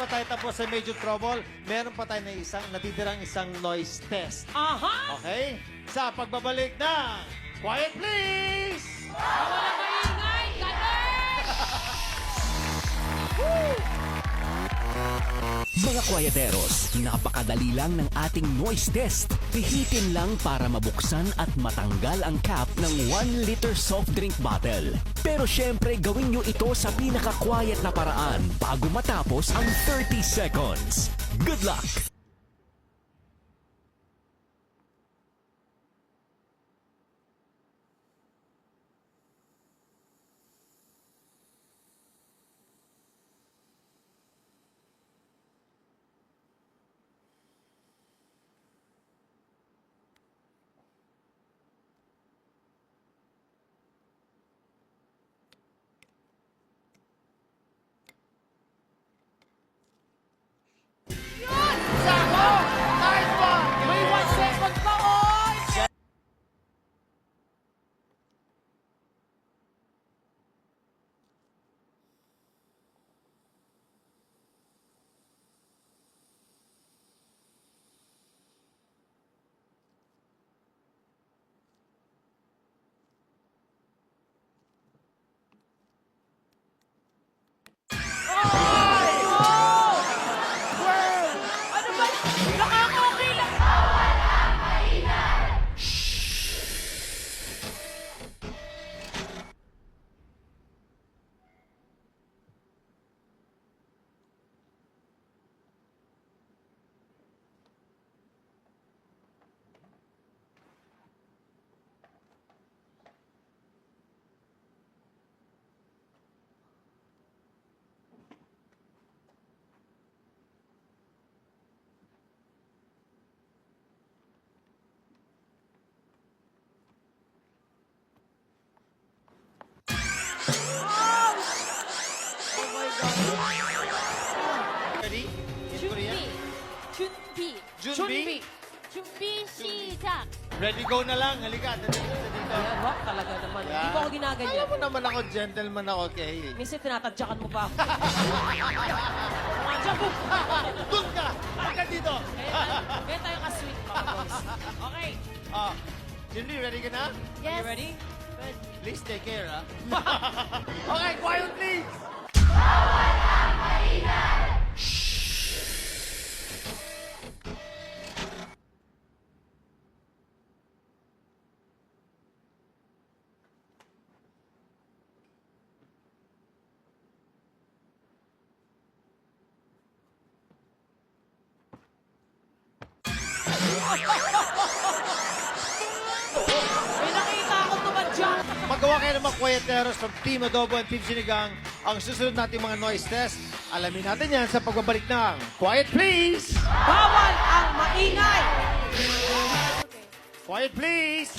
pa tayo tapos sa Major Trouble, meron pa tayo na isang, natitirang isang noise test. Aha! Okay? Sa pagbabalik ng Quiet Please! Wala Mga kwayateros, napakadali lang ng ating noise test. Pihitin lang para mabuksan at matanggal ang cap ng 1 liter soft drink bottle. Pero syempre gawin nyo ito sa pinaka-quiet na paraan bago matapos ang 30 seconds. Good luck! 준비. 준비? Chunbi. 준비 시작. Ready, go na lang. Halika, dali dito, dito. Ayan, wak talaga naman. Yan. Hindi ko ako ginaganyan. Alam mo naman ako, gentleman ako, kay. Minsan tinatadyakan mo pa ako. Mga jabo. Doon ka! Halika dito! Kaya, kaya tayo ka-sweet mga boys. Okay. Ah, Jinri, ready ka na? Are Yes. you ready? Please take care, ah. okay, quiet please! May nakita ako tumadyak. Magawa kayo ng mga kwayateros from Team Adobo and Team Sinigang ang susunod nating mga noise test. Alamin natin yan sa pagbabalik ng Quiet Please! Bawal ang maingay. Quiet Please!